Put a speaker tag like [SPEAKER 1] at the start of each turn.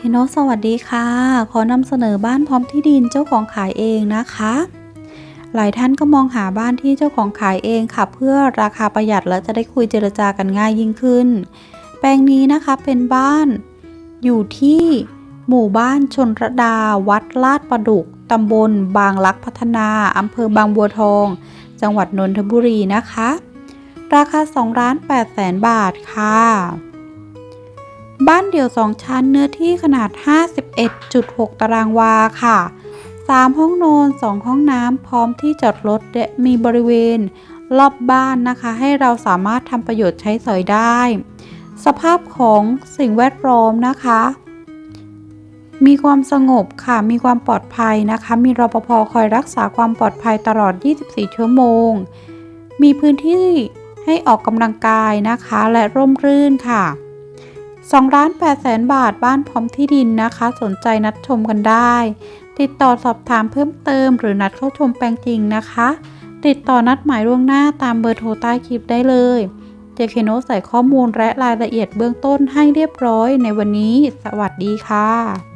[SPEAKER 1] เฮโนสวัสดีค่ะ ขอนำเสนอบ้านพร้อมที่ดินเจ้าของขายเองนะคะ หลายท่านก็มองหาบ้านที่เจ้าของขายเองค่ะ เพื่อราคาประหยัดและจะได้คุยเจรจากันง่ายยิ่งขึ้น แปลงนี้นะคะเป็นบ้านอยู่ที่หมู่บ้านชนระดา วัดลาดประดุกตำบล บางลักพัฒนาอำเภอบางบัวทอง จังหวัดนนทบุรีนะคะ ราคา2ล้าน8แสนบาทค่ะ บ้านเดี่ยว 2 ชั้นเนื้อที่ขนาด 51.6 ตารางวาค่ะ 3 ห้องนอน 2 ห้องน้ำพร้อมที่จอดรถและมีบริเวณ รอบบ้านนะคะ ให้เราสามารถทำประโยชน์ใช้สอยได้ สภาพของสิ่งแวดล้อมนะคะ มีความสงบค่ะ มีความปลอดภัยนะคะ มีรปภคอยรักษาความปลอดภัยตลอด 24 ชั่วโมง มีพื้นที่ให้ออกกำลังกายนะคะ และร่มรื่นค่ะ 2ล้าน8แสนบาทบ้านพร้อมที่ดินนะคะ สนใจนัดชมกันได้ ติดต่อสอบถามเพิ่มเติม หรือนัดเข้าชมแปลงจริงนะคะ ติดต่อนัดหมายล่วงหน้าตามเบอร์โทรใต้คลิปได้เลย เจเคโนใส่ข้อมูลและรายละเอียดเบื้องต้นให้เรียบร้อยในวันนี้ สวัสดีค่ะ